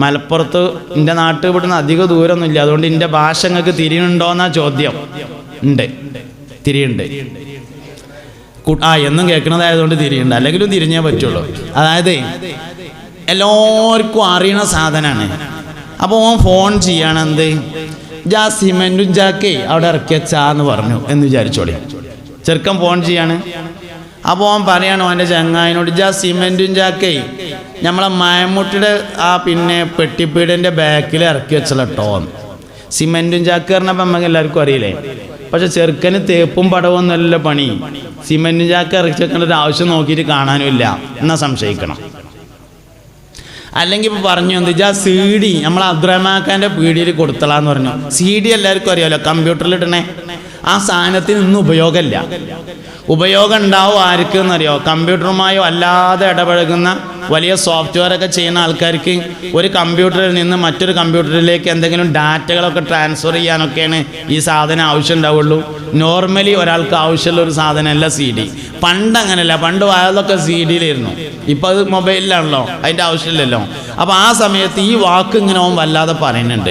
മലപ്പുറത്ത് എന്റെ നാട്ടിൽ ഇവിടുന്ന് അധിക ദൂരമൊന്നുമില്ല അതുകൊണ്ട് എന്റെ ഭാഷ നിങ്ങൾക്ക് തിരിയുന്നുണ്ടോന്നാ ചോദ്യം. ഉണ്ട് തിരിയുണ്ട്. ആ എന്നും കേൾക്കണതായതുകൊണ്ട് തിരിയുണ്ട്. അല്ലെങ്കിലും തിരിഞ്ഞേ പറ്റുള്ളൂ. അതായത് എല്ലാവർക്കും അറിയണ സാധനമാണ് അപ്പോൾ ഓൻ ഫോൺ ചെയ്യാണ് എന്ത് ജാ സിമെന്റും ജാക്കേ അവിടെ ഇറക്കിയച്ചാന്ന് പറഞ്ഞു എന്ന് വിചാരിച്ചോളി. ചെറുക്കൻ ഫോൺ ചെയ്യാണ്. അപ്പോൾ അവൻ പറയാണ് എന്റെ ചങ്ങായിനോട് ജാ സിമെന്റും ചാക്കേ നമ്മളെ മയമുട്ടിയുടെ ആ പിന്നെ പെട്ടിപ്പീടിന്റെ ബാക്കിൽ ഇറക്കി വെച്ചല്ലോ സിമെന്റും ചാക്ക് പറഞ്ഞപ്പോൾ നമുക്ക് എല്ലാവർക്കും അറിയില്ലേ? പക്ഷെ ചെറുക്കന് തേപ്പും പടവും നല്ല പണി. സിമെന്റും ചാക്ക് ഇറക്കി വെക്കേണ്ട ഒരു ആവശ്യം നോക്കിയിട്ട് കാണാനും ഇല്ല. എന്നാ സംശയിക്കണം. അല്ലെങ്കിൽ ഇപ്പോൾ പറഞ്ഞു എന്ത് വെച്ചാൽ സി ഡി നമ്മൾ അബ്ദുറഹ്മാക്കാന്റെ പീടിയിൽ കൊടുത്തളാന്ന് പറഞ്ഞു. സി ഡി എല്ലാവർക്കും അറിയാമല്ലോ കമ്പ്യൂട്ടറിൽ ഇടണേ. ആ സാധനത്തിന് ഇന്ന് ഉപയോഗമില്ല. ഉപയോഗം ഉണ്ടാവും ആർക്കെന്നറിയോ? കമ്പ്യൂട്ടറുമായോ അല്ലാതെ ഇടപഴകുന്ന വലിയ സോഫ്റ്റ്വെയർ ഒക്കെ ചെയ്യുന്ന ആൾക്കാർക്ക് ഒരു കമ്പ്യൂട്ടറിൽ നിന്ന് മറ്റൊരു കമ്പ്യൂട്ടറിലേക്ക് എന്തെങ്കിലും ഡാറ്റകളൊക്കെ ട്രാൻസ്ഫർ ചെയ്യാനൊക്കെയാണ് ഈ സാധനം ആവശ്യം ഉണ്ടാവുള്ളൂ നോർമലി ഒരാൾക്ക് ആവശ്യമുള്ള ഒരു സാധനമല്ല സി ഡി പണ്ട് അങ്ങനെയല്ല. പണ്ട് അതൊക്കെ സി ഡിയിലായിരുന്നു ഇപ്പം അത് മൊബൈലിലാണല്ലോ അതിന്റെ ആവശ്യമില്ലല്ലോ. അപ്പോൾ ആ സമയത്ത് ഈ വാക്ക് ഇങ്ങനെ അവൻ വല്ലാതെ പറയുന്നുണ്ട്.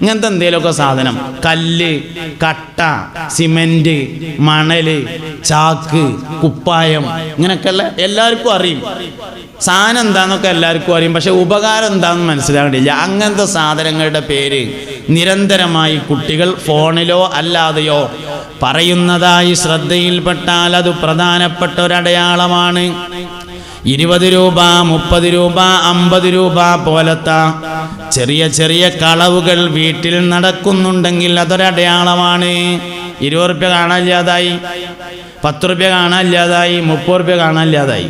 ഇങ്ങനത്തെ എന്തെങ്കിലുമൊക്കെ സാധനം. കല്ല് കട്ട സിമെന്റ് മണൽ ചാക്ക് കുപ്പായം ഇങ്ങനെയൊക്കെയുള്ള എല്ലാവർക്കും അറിയും. സാധനം എന്താണെന്നൊക്കെ എല്ലാവർക്കും അറിയും പക്ഷെ ഉപകാരം എന്താണെന്ന് മനസ്സിലാകണ്ടില്ല. അങ്ങനത്തെ സാധനങ്ങളുടെ പേര് നിരന്തരമായി കുട്ടികൾ ഫോണിലോ അല്ലാതെയോ പറയുന്നതായി ശ്രദ്ധയിൽപ്പെട്ടാൽ അത് പ്രധാനപ്പെട്ട ഒരടയാളമാണ് ഇരുപത് രൂപ മുപ്പത് രൂപ അമ്പത് രൂപ പോലത്തെ ചെറിയ ചെറിയ കളവുകൾ വീട്ടിൽ നടക്കുന്നുണ്ടെങ്കിൽ അതൊരടയാളമാണ് ഇരുപത് റുപ്യ കാണാനില്ലാതായി പത്ത് റുപ്യ കാണാനില്ലാതായി മുപ്പത് റുപ്യ കാണാനില്ലാതായി.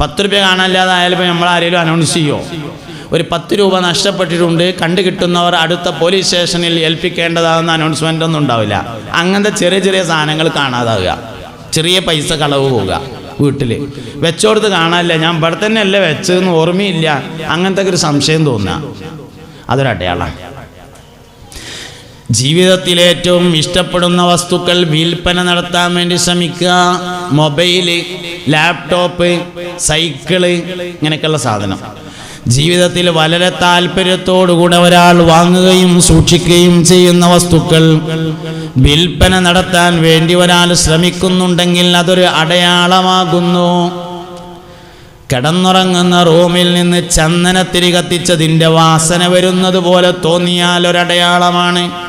പത്ത് രൂപ കാണാനില്ലാതായാലും ഇപ്പം നമ്മൾ ആരെങ്കിലും അനൗൺസ് ചെയ്യുമോ ഒരു പത്ത് രൂപ നഷ്ടപ്പെട്ടിട്ടുണ്ട് കണ്ടു കിട്ടുന്നവർ അടുത്ത പോലീസ് സ്റ്റേഷനിൽ ഏൽപ്പിക്കേണ്ടതാകുന്ന അനൗൺസ്മെന്റ് ഒന്നും ഉണ്ടാവില്ല. അങ്ങനത്തെ ചെറിയ ചെറിയ സാധനങ്ങൾ കാണാതാവുക ചെറിയ പൈസ കളവ് പോവുക വീട്ടിൽ വെച്ചോടുത്ത് കാണാനില്ല. ഞാൻ ഇവിടെ തന്നെ അല്ലേ വെച്ചതെന്ന് ഓർമ്മയില്ല. അങ്ങനത്തെ ഒരു സംശയം തോന്നുക. അതൊരടയാളാണ് ജീവിതത്തിൽ ഏറ്റവും ഇഷ്ടപ്പെടുന്ന വസ്തുക്കൾ വിൽപ്പന നടത്താൻ വേണ്ടി ശ്രമിക്കുക. മൊബൈൽ ലാപ്ടോപ്പ് സൈക്കിൾ ഇങ്ങനെയൊക്കെയുള്ള സാധനം. ജീവിതത്തിൽ വളരെ താല്പര്യത്തോടുകൂടെ ഒരാൾ വാങ്ങുകയും സൂക്ഷിക്കുകയും ചെയ്യുന്ന വസ്തുക്കൾ വിൽപ്പന നടത്താൻ വേണ്ടി ഒരാൾ ശ്രമിക്കുന്നുണ്ടെങ്കിൽ അതൊരു അടയാളമാകുന്നു. കിടന്നുറങ്ങുന്ന റൂമിൽ നിന്ന് ചന്ദനത്തിരി കത്തിച്ചതിന്റെ വാസന വരുന്നത് പോലെ തോന്നിയാൽ ഒരടയാളമാണ്.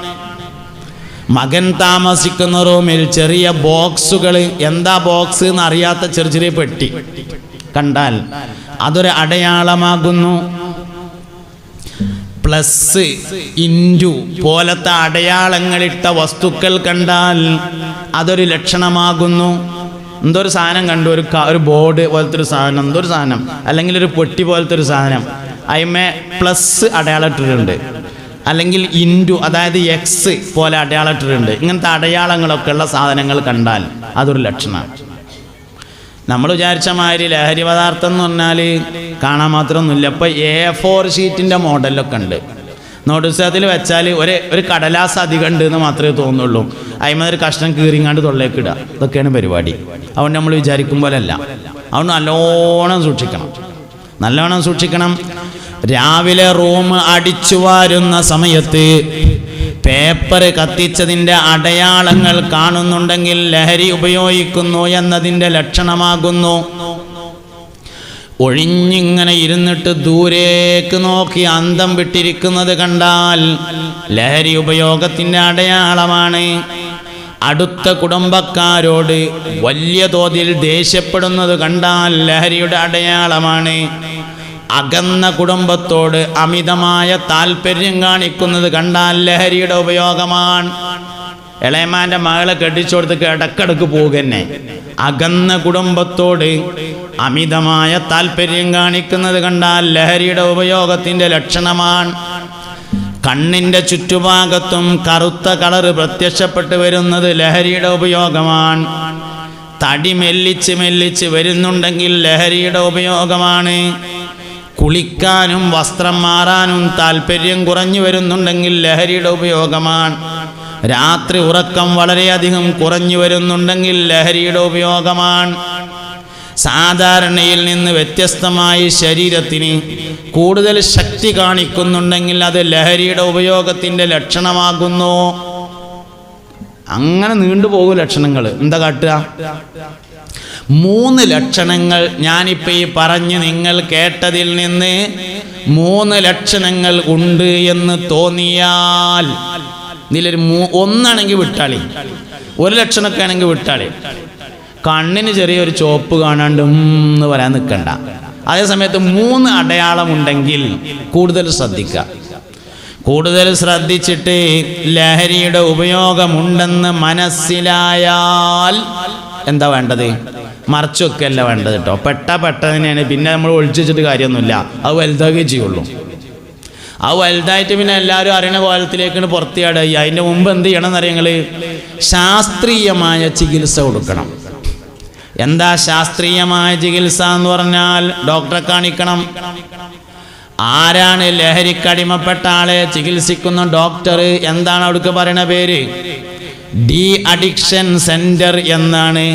മകൻ താമസിക്കുന്ന റൂമിൽ ചെറിയ ബോക്സുകൾ. എന്താ ബോക്സ് എന്ന് അറിയാത്ത ചെറിയ ചെറിയ പെട്ടി. കണ്ടാൽ അതൊരു അടയാളമാകുന്നു. പ്ലസ് ഇന്റു പോലത്തെ അടയാളങ്ങളിട്ട വസ്തുക്കൾ കണ്ടാൽ അതൊരു ലക്ഷണമാകുന്നു. എന്തോ ഒരു സാധനം കണ്ടു? ഒരു ഒരു ബോർഡ് പോലത്തെ ഒരു സാധനം. എന്തോ ഒരു സാധനം? അല്ലെങ്കിൽ ഒരു പൊട്ടി പോലത്തെ ഒരു സാധനം അതിമേ പ്ലസ് അടയാളിട്ടിട്ടുണ്ട് അല്ലെങ്കിൽ ഇൻഡു അതായത് എക്സ് പോലെ അടയാളിട്ടിട്ടുണ്ട് ഇങ്ങനത്തെ അടയാളങ്ങളൊക്കെ ഉള്ള സാധനങ്ങൾ കണ്ടാൽ അതൊരു ലക്ഷണമാണ്. നമ്മൾ വിചാരിച്ച മാതിരി ലഹരി പദാർത്ഥം എന്ന് പറഞ്ഞാൽ കാണാൻ മാത്രമൊന്നുമില്ല. ഇപ്പോൾ എ ഫോർ ഷീറ്റിന്റെ മോഡലൊക്കെ ഉണ്ട്. നോട്ടീസത്തിൽ വെച്ചാൽ ഒരു ഒരു കടലാസ് അധികം ഉണ്ട് എന്ന് മാത്രമേ തോന്നുള്ളൂ. ഒരു കഷ്ണം കീറിങ്ങാണ്ട് തൊള്ളേക്ക് ഇടുക. ഇതൊക്കെയാണ് പരിപാടി. അതുകൊണ്ട് നമ്മൾ വിചാരിക്കും പോലല്ല അതുകൊണ്ട് നല്ലോണം സൂക്ഷിക്കണം. നല്ലോണം സൂക്ഷിക്കണം. രാവിലെ റൂം അടിച്ചു വാരുന്ന സമയത്ത് പേപ്പർ കത്തിച്ചതിന്റെ അടയാളങ്ങൾ കാണുന്നുണ്ടെങ്കിൽ ലഹരി ഉപയോഗിക്കുന്നു എന്നതിന്റെ ലക്ഷണമാകുന്നു. ഒഴിഞ്ഞിങ്ങനെ ഇരുന്നിട്ട് ദൂരേക്ക് നോക്കി അന്തം വിട്ടിരിക്കുന്നത് കണ്ടാൽ ലഹരി ഉപയോഗത്തിന്റെ അടയാളമാണ്. അടുത്ത കുടുംബക്കാരോട് വലിയ തോതിൽ ദേഷ്യപ്പെടുന്നത് കണ്ടാൽ ലഹരിയുടെ അടയാളമാണ്. അകന്ന കുടുംബത്തോട് അമിതമായ താല്പര്യം കാണിക്കുന്നത് കണ്ടാൽ ലഹരിയുടെ ഉപയോഗമാണ്. ഇളയമാന്റെ മകളെ കെട്ടിച്ചു കൊടുത്ത് ഇടക്കിടക്ക് പോകുന്നെ. അകന്ന കുടുംബത്തോട് അമിതമായ താല്പര്യം കാണിക്കുന്നത് കണ്ടാൽ ലഹരിയുടെ ഉപയോഗത്തിന്റെ ലക്ഷണമാണ്. കണ്ണിന്റെ ചുറ്റുഭാഗത്തും കറുത്ത കളറ് പ്രത്യക്ഷപ്പെട്ട് വരുന്നത് ലഹരിയുടെ ഉപയോഗമാണ്. തടി മെല്ലിച്ച് മെല്ലിച്ച് വരുന്നുണ്ടെങ്കിൽ ലഹരിയുടെ ഉപയോഗമാണ്. കുളിക്കാനും വസ്ത്രം മാറാനും താല്പര്യം കുറഞ്ഞു വരുന്നുണ്ടെങ്കിൽ ലഹരിയുടെ ഉപയോഗമാണ്. രാത്രി ഉറക്കം വളരെയധികം കുറഞ്ഞു വരുന്നുണ്ടെങ്കിൽ ലഹരിയുടെ ഉപയോഗമാണ്. സാധാരണയിൽ നിന്ന് വ്യത്യസ്തമായി ശരീരത്തിന് കൂടുതൽ ശക്തി കാണിക്കുന്നുണ്ടെങ്കിൽ അത് ലഹരിയുടെ ഉപയോഗത്തിന്റെ ലക്ഷണമാകുന്നു. അങ്ങനെ നീണ്ടുപോകും ലക്ഷണങ്ങൾ എന്താ കാട്ടുക? മൂന്ന് ലക്ഷണങ്ങൾ ഞാനിപ്പോൾ ഈ പറഞ്ഞ് നിങ്ങൾ കേട്ടതിൽ നിന്ന് മൂന്ന് ലക്ഷണങ്ങൾ ഉണ്ട് എന്ന് തോന്നിയാൽ ഇതിലൊരു മൂ ഒന്നാണെങ്കിൽ വിട്ടാളി. ഒരു ലക്ഷണമൊക്കെ ആണെങ്കിൽ വിട്ടാളി. കണ്ണിന് ചെറിയൊരു ചോപ്പ് കാണാണ്ട് എന്ന് പറയാൻ നിൽക്കണ്ട അതേ സമയത്ത് മൂന്ന് അടയാളമുണ്ടെങ്കിൽ കൂടുതൽ ശ്രദ്ധിക്കുക. കൂടുതൽ ശ്രദ്ധിച്ചിട്ട് ലഹരിയുടെ ഉപയോഗമുണ്ടെന്ന് മനസ്സിലായാൽ എന്താ വേണ്ടത്? മറച്ചൊക്കെ അല്ല വേണ്ടത് കേട്ടോ പെട്ട പെട്ടതിനെയാണ് പിന്നെ നമ്മൾ ഒളിച്ചു വെച്ചിട്ട് കാര്യമൊന്നുമില്ല. അത് വലുതാകുകയും ചെയ്യുള്ളൂ. ആ വലുതായിട്ട് പിന്നെ എല്ലാവരും അറിയണ കോലത്തിലേക്കാണ് പുറത്തിയാടുക. അതിന്റെ മുമ്പ് എന്ത് ചെയ്യണം എന്നറിയങ്ങൾ ശാസ്ത്രീയമായ ചികിത്സ കൊടുക്കണം. എന്താ ശാസ്ത്രീയമായ ചികിത്സ എന്ന് പറഞ്ഞാൽ? ഡോക്ടറെ കാണിക്കണം. ആരാണ് ലഹരിക്കടിമപ്പെട്ട ആളെ ചികിത്സിക്കുന്ന ഡോക്ടർ? എന്താണ് അവിടേക്ക് പറയുന്ന പേര്? ഡി അഡിക്ഷൻ സെന്റർ എന്നാണ്.